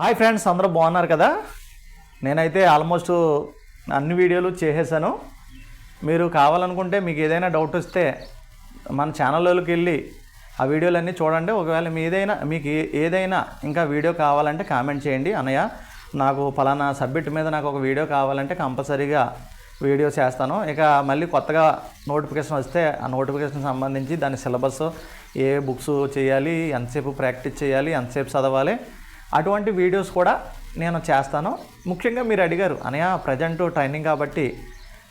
Hi friends అందరూ బాగున్నారు కదా? నేనైతే ఆల్మోస్ట్ అన్ని వీడియోలు చేసేసాను. మీరు కావాలనుకుంటే మీకు ఏదైనా డౌట్ వస్తే మన ఛానల్లోకి వెళ్ళి ఆ వీడియోలన్నీ చూడండి. ఒకవేళ మీ ఏదైనా మీకు ఏదైనా ఇంకా వీడియో కావాలంటే కామెంట్ చేయండి. అన్నయ్య నాకు ఫలానా సబ్జెక్ట్ మీద నాకు ఒక వీడియో కావాలంటే కంపల్సరీగా వీడియో చేస్తాను. ఇక మళ్ళీ కొత్తగా నోటిఫికేషన్ వస్తే ఆ నోటిఫికేషన్ సంబంధించి దాని సిలబస్ ఏ బుక్స్ చేయాలి ఎంతసేపు ప్రాక్టీస్ చేయాలి ఎంతసేపు చదవాలి అటువంటి వీడియోస్ కూడా నేను చేస్తాను. ముఖ్యంగా మీరు అడిగారు అనయా ప్రజెంట్ ట్రైనింగ్ కాబట్టి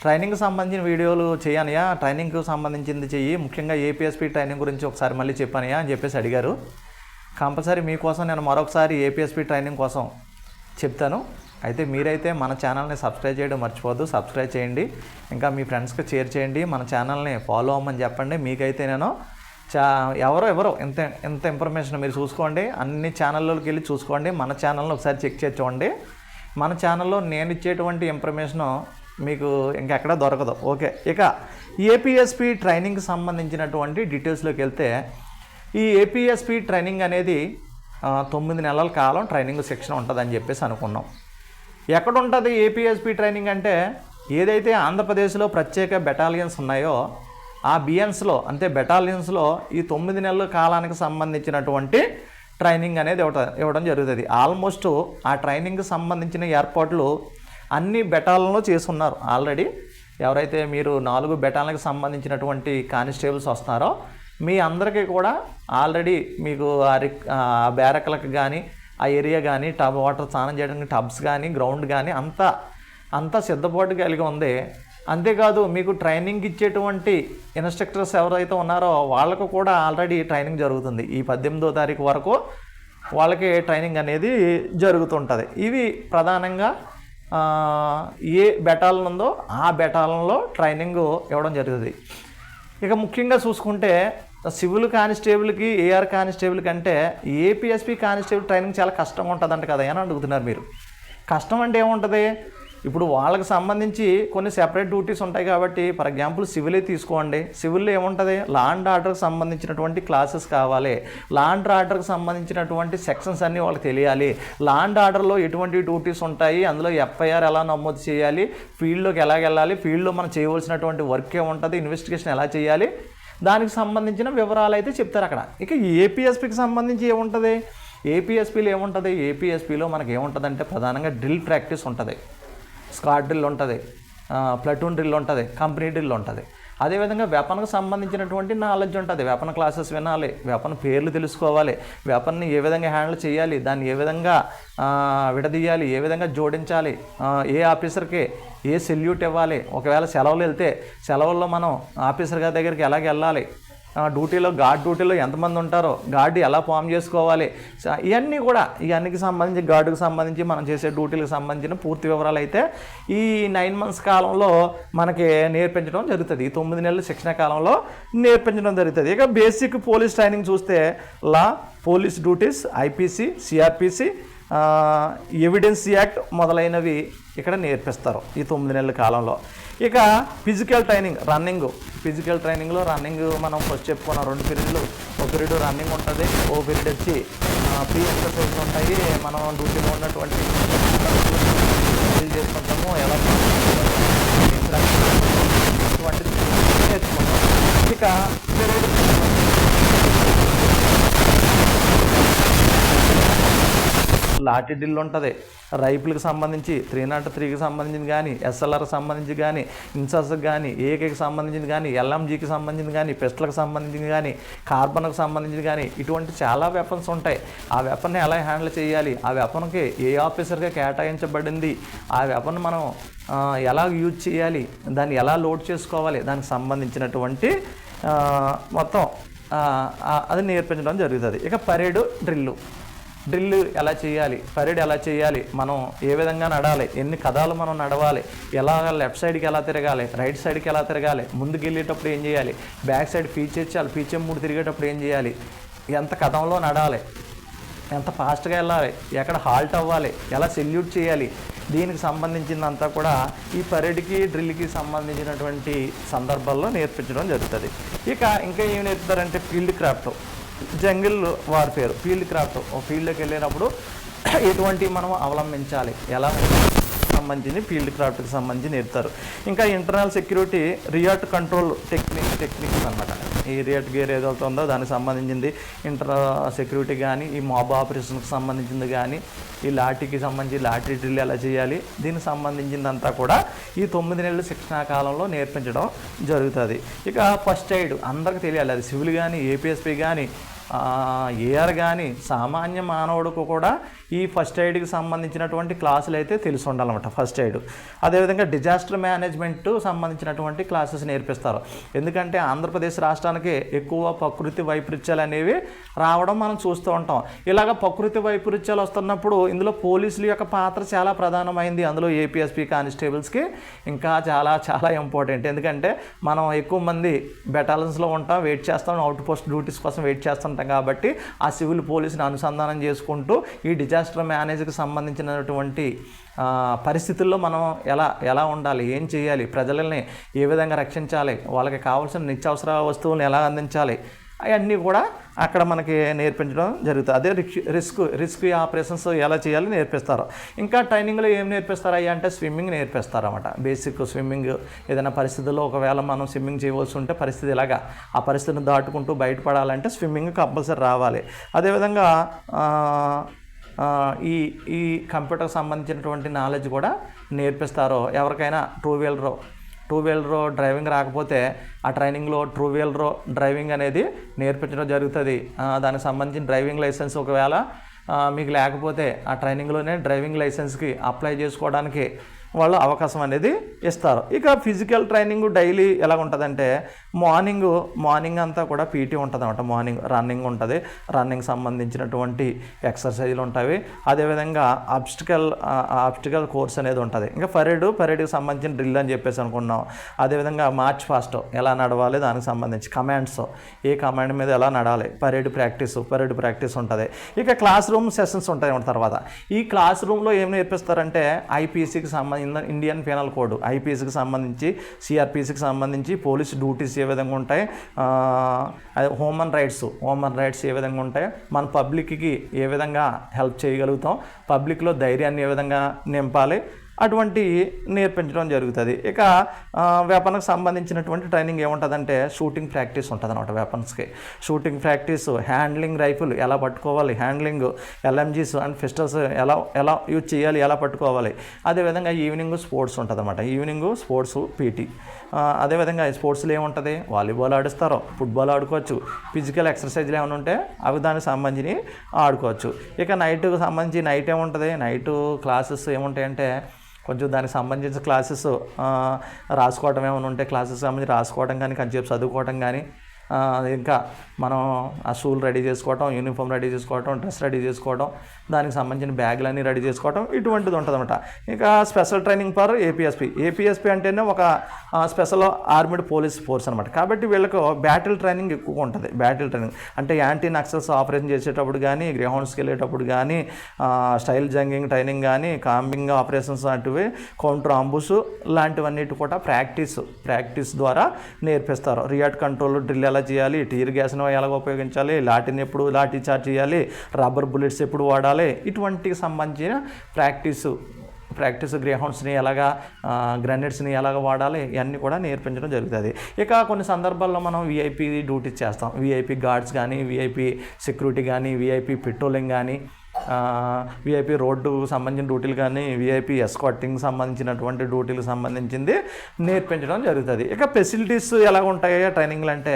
ట్రైనింగ్కి సంబంధించిన వీడియోలు చేయనయా ట్రైనింగ్కి సంబంధించింది చెయ్యి. ముఖ్యంగా ఏపీఎస్పీ ట్రైనింగ్ గురించి ఒకసారి మళ్ళీ చెప్పానయా అని చెప్పేసి అడిగారు. కంపల్సరీ మీకోసం నేను మరొకసారి ఏపీఎస్పీ ట్రైనింగ్ కోసం చెప్తాను. అయితే మీరైతే మన ఛానల్ని సబ్స్క్రైబ్ చేయడం మర్చిపోవద్దు. సబ్స్క్రైబ్ చేయండి. ఇంకా మీ ఫ్రెండ్స్కి షేర్ చేయండి. మన ఛానల్ని ఫాలో అవ్వమని చెప్పండి. మీకైతే నేను చా ఎవరో ఎవరో ఎంత ఎంత ఇన్ఫర్మేషన్ మీరు చూసుకోండి అన్ని ఛానల్లోకి వెళ్ళి చూసుకోండి మన ఛానల్ని ఒకసారి చెక్ చేసి చూడండి. మన ఛానల్లో నేను ఇచ్చేటువంటి ఇన్ఫర్మేషను మీకు ఇంకెక్కడ దొరకదు. ఓకే ఇక ఏపీఎస్పి ట్రైనింగ్కి సంబంధించినటువంటి డీటెయిల్స్లోకి వెళ్తే ఈ ఏపీఎస్పి ట్రైనింగ్ అనేది తొమ్మిది నెలల కాలం ట్రైనింగ్ శిక్షణ ఉంటుందని చెప్పేసి అనుకున్నాం. ఎక్కడ ఉంటుంది ఏపీఎస్పి ట్రైనింగ్ అంటే ఏదైతే ఆంధ్రప్రదేశ్లో ప్రత్యేక బెటాలియన్స్ ఉన్నాయో ఆ బియన్స్లో అంటే బెటాలియన్స్లో ఈ తొమ్మిది నెలల కాలానికి సంబంధించినటువంటి ట్రైనింగ్ అనేది ఇవ్వటం ఇవ్వడం జరుగుతుంది. ఆల్మోస్ట్ ఆ ట్రైనింగ్కి సంబంధించిన ఏర్పాట్లు అన్ని బెటాలను చేస్తున్నారు ఆల్రెడీ ఎవరైతే మీరు నాలుగు బెటాలకు సంబంధించినటువంటి కానిస్టేబుల్స్ వస్తున్నారో మీ అందరికీ కూడా ఆల్రెడీ మీకు ఆ రిక్ బ్యారక్లకు కానీ ఆ ఏరియా కానీ టబ్ వాటర్ స్నానం చేయడానికి టబ్స్ కానీ గ్రౌండ్ కానీ అంతా అంతా సిద్ధపాటు కలిగి ఉంది. అంతేకాదు మీకు ట్రైనింగ్ ఇచ్చేటువంటి ఇన్స్ట్రక్టర్స్ ఎవరైతే ఉన్నారో వాళ్ళకు కూడా ఆల్రెడీ ట్రైనింగ్ జరుగుతుంది. ఈ పద్దెనిమిదో తారీఖు వరకు వాళ్ళకి ట్రైనింగ్ అనేది జరుగుతుంటుంది. ఇవి ప్రధానంగా ఏ బెటాలన్ ఉందో ఆ బెటాలన్లో ట్రైనింగ్ ఇవ్వడం జరుగుతుంది. ఇక ముఖ్యంగా చూసుకుంటే సివిల్ కానిస్టేబుల్కి ఏఆర్ కానిస్టేబుల్ కంటే A P S P constable training చాలా కష్టంగా ఉంటుందంట కదా అని అడుగుతున్నారు మీరు. కష్టం అంటే ఏముంటుంది? ఇప్పుడు వాళ్ళకి సంబంధించి కొన్ని సెపరేట్ డ్యూటీస్ ఉంటాయి కాబట్టి ఫర్ ఎగ్జాంపుల్ సివిలే తీసుకోండి. సివిల్లో ఏముంటుంది? లా అండ్ ఆర్డర్కి సంబంధించినటువంటి క్లాసెస్ కావాలి. లా అండ్ ఆర్డర్కి సంబంధించినటువంటి సెక్షన్స్ అన్నీ వాళ్ళకి తెలియాలి. లా అండ్ ఆర్డర్లో ఎటువంటి డ్యూటీస్ ఉంటాయి? అందులో ఎఫ్ఐఆర్ ఎలా నమోదు చేయాలి? ఫీల్డ్లోకి ఎలా వెళ్ళాలి? ఫీల్డ్లో మనం చేయవలసినటువంటి వర్క్ ఏముంటుంది ఇన్వెస్టిగేషన్ ఎలా చేయాలి? దానికి సంబంధించిన వివరాలు అయితే చెప్తారు అక్కడ. ఇక ఏపీఎస్పీకి సంబంధించి ఏముంటుంది? ఏపీఎస్పీలో ఏముంటుంది? ఏపీఎస్పీలో మనకి ఏముంటుందంటే ప్రధానంగా డ్రిల్ ప్రాక్టీస్ ఉంటుంది. స్కాట్ డ్రిల్ ఉంటుంది ప్లటూన్ డ్రిల్ ఉంటుంది కంపెనీ డ్రిల్ ఉంటుంది. అదేవిధంగా వెపన్కి సంబంధించినటువంటి నాలెడ్జ్ ఉంటుంది. వెపన్ క్లాసెస్ వినాలి వెపన్ పేర్లు తెలుసుకోవాలి వెపన్ని ఏ విధంగా హ్యాండిల్ చేయాలి దాన్ని ఏ విధంగా విడదీయాలి ఏ విధంగా జోడించాలి ఏ ఆఫీసర్కి ఏ సెల్యూట్ ఇవ్వాలి. ఒకవేళ సెలవులు వెళ్తే సెలవుల్లో మనం ఆఫీసర్ గారి దగ్గరికి ఎలాగ వెళ్ళాలి? డ్యూటీలో గార్డ్ డ్యూటీలో ఎంతమంది ఉంటారో గార్డ్ ఎలా ఫామ్ చేసుకోవాలి? ఇవన్నీ కూడా ఇవన్నీకి సంబంధించి గార్డుకి సంబంధించి మనం చేసే డ్యూటీలకు సంబంధించిన పూర్తి వివరాలు అయితే ఈ నైన్ మంత్స్ కాలంలో మనకి నేర్పించడం జరుగుతుంది. ఈ తొమ్మిది నెలల శిక్షణ కాలంలో నేర్పించడం జరుగుతుంది. ఇక బేసిక్ పోలీస్ ట్రైనింగ్ చూస్తే law police duties IPC CrPC evidence act మొదలైనవి ఇక్కడ నేర్పిస్తారు ఈ తొమ్మిది నెలల కాలంలో. ఇక ఫిజికల్ ట్రైనింగ్ రన్నింగ్ ఫిజికల్ ట్రైనింగ్లో రన్నింగ్ మనం ఫస్ట్ చెప్పుకున్న రెండు పీరియడ్లు ఒక పీరియడ్ రన్నింగ్ ఉంటుంది ఓ పీరియడ్ వచ్చి ఫ్రీ ఎక్సర్సైజ్ ఉంటాయి. మనం డ్యూటీలో ఉన్నటువంటి చేసుకుంటాము ఎలా నేర్చుకుంటాం ఇక లాఠీ డ్రిల్ ఉంటుంది. రైపులకు సంబంధించి త్రీ నాట్ త్రీకి సంబంధించింది కానీ ఎస్ఎల్ఆర్కి సంబంధించి కానీ ఇన్సాస్కి కానీ ఏకేకి సంబంధించింది కానీ ఎల్ఎంజీకి సంబంధించింది కానీ పిస్టల్కి సంబంధించింది కానీ కార్బన్కి సంబంధించింది కానీ ఇటువంటి చాలా వెపన్స్ ఉంటాయి. ఆ వెపన్ని ఎలా హ్యాండిల్ చేయాలి? ఆ వెపన్కి ఏ ఆఫీసర్గా కేటాయించబడింది? ఆ వెపన్ మనం ఎలా యూజ్ చేయాలి? దాన్ని ఎలా లోడ్ చేసుకోవాలి? దానికి సంబంధించినటువంటి మొత్తం అది నేర్పించడం జరుగుతుంది. ఇక పరేడు డ్రిల్లు. డ్రిల్ ఎలా చేయాలి పరేడ్ ఎలా చేయాలి మనం ఏ విధంగా నడాలి ఎన్ని కథాలు మనం నడవాలి ఎలా లెఫ్ట్ సైడ్కి ఎలా తిరగాలి రైట్ సైడ్కి ఎలా తిరగాలి ముందుకు వెళ్ళేటప్పుడు ఏం చేయాలి బ్యాక్ సైడ్ పీచేర్చాలి పీచే మూడు తిరిగేటప్పుడు ఏం చేయాలి ఎంత కథంలో నడాలి ఎంత ఫాస్ట్గా వెళ్ళాలి ఎక్కడ హాల్ట్ అవ్వాలి ఎలా సెల్యూట్ చేయాలి దీనికి సంబంధించిందంతా కూడా ఈ పరేడ్కి డ్రిల్కి సంబంధించినటువంటి సందర్భాల్లో నేర్పించడం జరుగుతుంది. ఇక ఇంకా ఏం నేర్పుతారంటే field craft. Jungle warfare field craft. ఓ ఫీల్డ్లోకి వెళ్ళేటప్పుడు ఎటువంటి మనం అవలంబించాలి? ఎలా సంబంధించి ఫీల్డ్ క్రాఫ్ట్కి సంబంధించి నేర్పుతారు? ఇంకా internal security riot control technique techniques అనమాట ఈ రియాట్ గేర్ ఏదైతే ఉందో దానికి సంబంధించింది ఇంటర్ సెక్యూరిటీ కానీ ఈ మాబ్ ఆపరేషన్కి సంబంధించింది కానీ ఈ లాఠీకి సంబంధించి లాఠీ డ్రిల్ ఎలా చేయాలి దీనికి సంబంధించిందంతా కూడా ఈ తొమ్మిది నెలల శిక్షణా కాలంలో నేర్పించడం జరుగుతుంది. ఇక ఫస్ట్ ఎయిడ్ అందరికీ తెలియాలి. అది సివిల్ కానీ ఏపీఎస్పీ కానీ ఏఆర్ కానీ సామాన్య మానవుడికి కూడా ఈ ఫస్ట్ ఎయిడ్కి సంబంధించినటువంటి క్లాసులు అయితే తెలిసి ఉండాలన్నమాట ఫస్ట్ ఎయిడ్ అదేవిధంగా డిజాస్టర్ మేనేజ్మెంట్ సంబంధించినటువంటి క్లాసెస్ నేర్పిస్తారు. ఎందుకంటే ఆంధ్రప్రదేశ్ రాష్ట్రానికి ఎక్కువ ప్రకృతి వైపరీత్యాలు అనేవి రావడం మనం చూస్తూ ఉంటాం. ఇలాగ ప్రకృతి వైపరీత్యాలు వస్తున్నప్పుడు ఇందులో పోలీసుల యొక్క పాత్ర చాలా ప్రధానమైంది. అందులో ఏపీఎస్పీ కానిస్టేబుల్స్కి ఇంకా చాలా చాలా ఇంపార్టెంట్ ఎందుకంటే మనం ఎక్కువ మంది బెటాలియన్స్లో ఉంటాం వెయిట్ చేస్తాం అవుట్ పోస్ట్ డ్యూటీస్ కోసం వెయిట్ ప్రాంతం కాబట్టి ఆ సివిల్ పోలీసుని అనుసంధానం చేసుకుంటూ ఈ డిజాస్టర్ మేనేజ్కి సంబంధించినటువంటి పరిస్థితుల్లో మనం ఎలా ఎలా ఉండాలి? ఏం చేయాలి? ప్రజలని ఏ విధంగా రక్షించాలి? వాళ్ళకి కావాల్సిన నిత్యావసర వస్తువులను ఎలా అందించాలి? అవన్నీ కూడా అక్కడ మనకి నేర్పించడం జరుగుతుంది. అదే రిస్క్ రిస్క్ రిస్క్ ఆపరేషన్స్ ఎలా చేయాలి నేర్పిస్తారు. ఇంకా ట్రైనింగ్లో ఏం నేర్పిస్తారు అయ్యా అంటే స్విమ్మింగ్ నేర్పిస్తారు అన్నమాట బేసిక్ స్విమ్మింగ్ ఏదైనా పరిస్థితుల్లో ఒకవేళ మనం స్విమ్మింగ్ చేయవలసి ఉంటే పరిస్థితి ఇలాగా ఆ పరిస్థితిని దాటుకుంటూ బయటపడాలంటే స్విమ్మింగ్ కంపల్సరీ రావాలి. అదేవిధంగా ఈ ఈ కంప్యూటర్కి సంబంధించినటువంటి నాలెడ్జ్ కూడా నేర్పిస్తారు ఎవరికైనా two wheeler two wheeler driving రాకపోతే ఆ ట్రైనింగ్లో టూ వీలర్ డ్రైవింగ్ అనేది నేర్పించడం జరుగుతుంది. దానికి సంబంధించిన డ్రైవింగ్ లైసెన్స్ ఒకవేళ మీకు లేకపోతే ఆ ట్రైనింగ్లోనే డ్రైవింగ్ లైసెన్స్కి అప్లై చేసుకోవడానికి వాళ్ళు అవకాశం అనేది ఇస్తారు. ఇక ఫిజికల్ ట్రైనింగ్ డైలీ ఎలా ఉంటుందంటే మార్నింగ్ మార్నింగ్ అంతా కూడా పీటీ ఉంటుంది అనమాట మార్నింగ్ రన్నింగ్ ఉంటుంది. రన్నింగ్ సంబంధించినటువంటి ఎక్సర్సైజ్లు ఉంటాయి. అదేవిధంగా ఆబ్స్టికల్ ఆబ్స్టికల్ కోర్స్ అనేది ఉంటుంది. ఇంకా పరేడ్ పరేడ్కి సంబంధించిన డ్రిల్ అని చెప్పేసి అనుకున్నాం. అదేవిధంగా మార్చ్ ఫాస్ట్ ఎలా నడవాలి దానికి సంబంధించి కమాండ్స్. ఏ కమాండ్ మీద ఎలా నడాలి? పరేడ్ ప్రాక్టీస్ పరేడ్ ప్రాక్టీస్ ఉంటుంది. ఇక క్లాస్ రూమ్ సెషన్స్ ఉంటాయి. తర్వాత ఈ క్లాస్ రూమ్లో ఏం నేర్పిస్తారంటే ఐపీసీకి సంబంధించి ఇండియన్ పీనల్ కోడ్ ఐపీసీకి సంబంధించి సిఆర్పిసికి సంబంధించి పోలీస్ డ్యూటీస్ ఏ విధంగా ఉంటాయి? అదే హ్యూమన్ రైట్స్ హ్యూమన్ రైట్స్ ఏ విధంగా ఉంటాయి? మన పబ్లిక్కి ఏ విధంగా హెల్ప్ చేయగలుగుతాం? పబ్లిక్లో ధైర్యాన్ని ఏ విధంగా నింపాలి? అటువంటి నేర్పించడం జరుగుతుంది. ఇక వెపన్కి సంబంధించినటువంటి ట్రైనింగ్ ఏముంటుందంటే షూటింగ్ ప్రాక్టీస్ ఉంటుంది అనమాట వెపన్స్కి షూటింగ్ ప్రాక్టీస్ హ్యాండ్లింగ్ రైఫిల్ ఎలా పట్టుకోవాలి హ్యాండ్లింగ్ ఎల్ఎంజీస్ అండ్ పిస్టల్స్ ఎలా ఎలా యూజ్ చేయాలి ఎలా పట్టుకోవాలి. అదేవిధంగా ఈవినింగ్ స్పోర్ట్స్ ఉంటుంది అనమాట ఈవినింగ్ స్పోర్ట్స్ పీటీ అదేవిధంగా స్పోర్ట్స్లో ఏముంటుంది? వాలీబాల్ ఆడిస్తారు ఫుట్బాల్ ఆడుకోవచ్చు. ఫిజికల్ ఎక్సర్సైజ్లు ఏమైనా ఉంటే అవి దానికి సంబంధించి ఆడుకోవచ్చు. ఇక నైట్కి సంబంధించి నైట్ ఏముంటుంది? నైట్ క్లాసెస్ ఏముంటాయంటే కొంచెం దానికి సంబంధించిన క్లాసెస్ రాసుకోవడం ఏమైనా ఉంటే క్లాసెస్ సంబంధించి రాసుకోవడం కానీ కొంచెంసేపు చదువుకోవడం కానీ ఇంకా మనం ఆ షూలు రెడీ చేసుకోవటం యూనిఫామ్ రెడీ చేసుకోవటం డ్రెస్ రెడీ చేసుకోవడం దానికి సంబంధించిన బ్యాగులన్నీ రెడీ చేసుకోవటం ఇటువంటిది ఉంటుందన్నమాట. ఇంకా special training for APSP APSP అంటేనే ఒక స్పెషల్ ఆర్మీడ్ పోలీస్ ఫోర్స్ అనమాట కాబట్టి వీళ్ళకు బ్యాటిల్ ట్రైనింగ్ ఎక్కువ ఉంటుంది. Battle training. అంటే యాంటీ నక్సల్స్ ఆపరేషన్ చేసేటప్పుడు కానీ గ్రౌండ్స్కి వెళ్ళేటప్పుడు కానీ స్టైల్ జంగింగ్ ట్రైనింగ్ కానీ కాంబింగ్ ఆపరేషన్స్ లాంటివి కౌంటర్ అంబుస్ లాంటివన్నిటి కూడా ప్రాక్టీస్ ప్రాక్టీస్ ద్వారా నేర్పిస్తారు. రియాట్ కంట్రోల్ డ్రిల్ ఎలా చేయాలి? టీర్ గ్యాస్ను ఎలా ఉపయోగించాలి? లాటిని ఎప్పుడు లాఠీ చార్జ్ చేయాలి? రబ్బర్ బుల్లెట్స్ ఎప్పుడు వాడాలి? ఇటువంటికి సంబంధించిన ప్రాక్టీసు ప్రాక్టీస్ గ్రేహౌండ్స్ని ఎలాగా గ్రనేడ్స్ని ఎలాగ వాడాలి? ఇవన్నీ కూడా నేర్పించడం జరుగుతుంది. ఇక కొన్ని సందర్భాల్లో మనం విఐపి డ్యూటీ చేస్తాం. విఐపి గార్డ్స్ కానీ విఐపి సెక్యూరిటీ కానీ విఐపి పెట్రోలింగ్ కానీ విఐపి రోడ్డు సంబంధించిన డ్యూటీలు కానీ విఐపి ఎస్కాటింగ్ సంబంధించినటువంటి డ్యూటీలకు సంబంధించింది నేర్పించడం జరుగుతుంది. ఇక ఫెసిలిటీస్ ఎలా ఉంటాయో? ట్రైనింగ్లు అంటే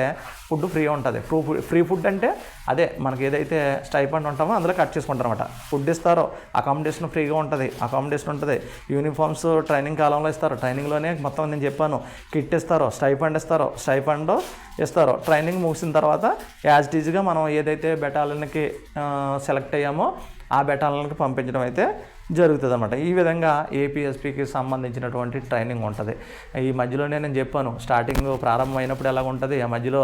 ఫుడ్ ఫ్రీ ఉంటుంది. ఫ్రూ ఫ్రీ ఫుడ్ అంటే అదే మనకి ఏదైతే స్టైపండ్ ఉంటామో అందులో కట్ చేసుకుంటారు అనమాట ఫుడ్ ఇస్తారో అకామిడేషన్ ఫ్రీగా ఉంటుంది అకామిడేషన్ ఉంటుంది. యూనిఫామ్స్ ట్రైనింగ్ కాలంలో ఇస్తారు. ట్రైనింగ్లోనే మొత్తం నేను చెప్పాను కిట్ ఇస్తారో స్టైపండ్ ఇస్తారో స్టైపండ్ ఇస్తారు. ట్రైనింగ్ ముగిసిన తర్వాత యాజ్ టీజ్గా మనం ఏదైతే బెటాలియన్కి సెలెక్ట్ అయ్యామో ఆ బెటాలియన్కి పంపించడం అయితే జరుగుతుంది అనమాట ఈ విధంగా ఏపీఎస్పీకి సంబంధించినటువంటి ట్రైనింగ్ ఉంటుంది. ఈ మధ్యలోనే నేను చెప్పాను స్టార్టింగ్ ప్రారంభమైనప్పుడు ఎలా ఉంటుంది? ఆ మధ్యలో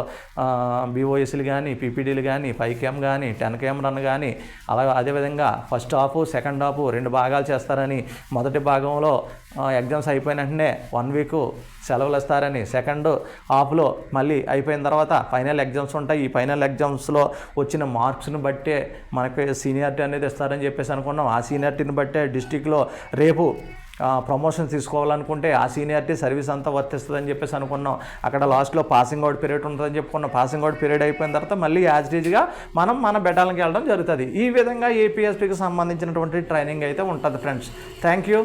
బీఓఎస్లు కానీ పీపీడీలు కానీ ఫైవ్ కేమ్ కానీ టెన్ కేమ్ రన్ కానీ అలా అదేవిధంగా ఫస్ట్ హాఫ్ సెకండ్ హాఫ్ రెండు భాగాలు చేస్తారని మొదటి భాగంలో ఎగ్జామ్స్ అయిపోయిన వెంటనే వన్ వీక్ సెలవులు ఇస్తారని సెకండ్ హాఫ్లో మళ్ళీ అయిపోయిన తర్వాత ఫైనల్ ఎగ్జామ్స్ ఉంటాయి. ఈ ఫైనల్ ఎగ్జామ్స్లో వచ్చిన మార్క్స్ని బట్టే మనకి సీనియారిటీ అనేది ఇస్తారని చెప్పేసి అనుకున్నాం. ఆ సీనియారిటీని బట్టే డిస్టిక్లో రేపు ప్రమోషన్ తీసుకోవాలనుకుంటే ఆ సీనియారిటీ సర్వీస్ అంతా వర్తిస్తుందని చెప్పేసి అనుకున్నాం. అక్కడ లాస్ట్లో పాసింగ్ అవుట్ పీరియడ్ ఉంటుందని చెప్పుకున్నాం. పాసింగ్ అవుట్ పీరియడ్ అయిపోయిన తర్వాత మళ్ళీ యాజ్గా మనం మన బెటాలకి వెళ్ళడం జరుగుతుంది. ఈ విధంగా ఏపీఎస్పీకి సంబంధించినటువంటి ట్రైనింగ్ అయితే ఉంటుంది ఫ్రెండ్స్. Thank you.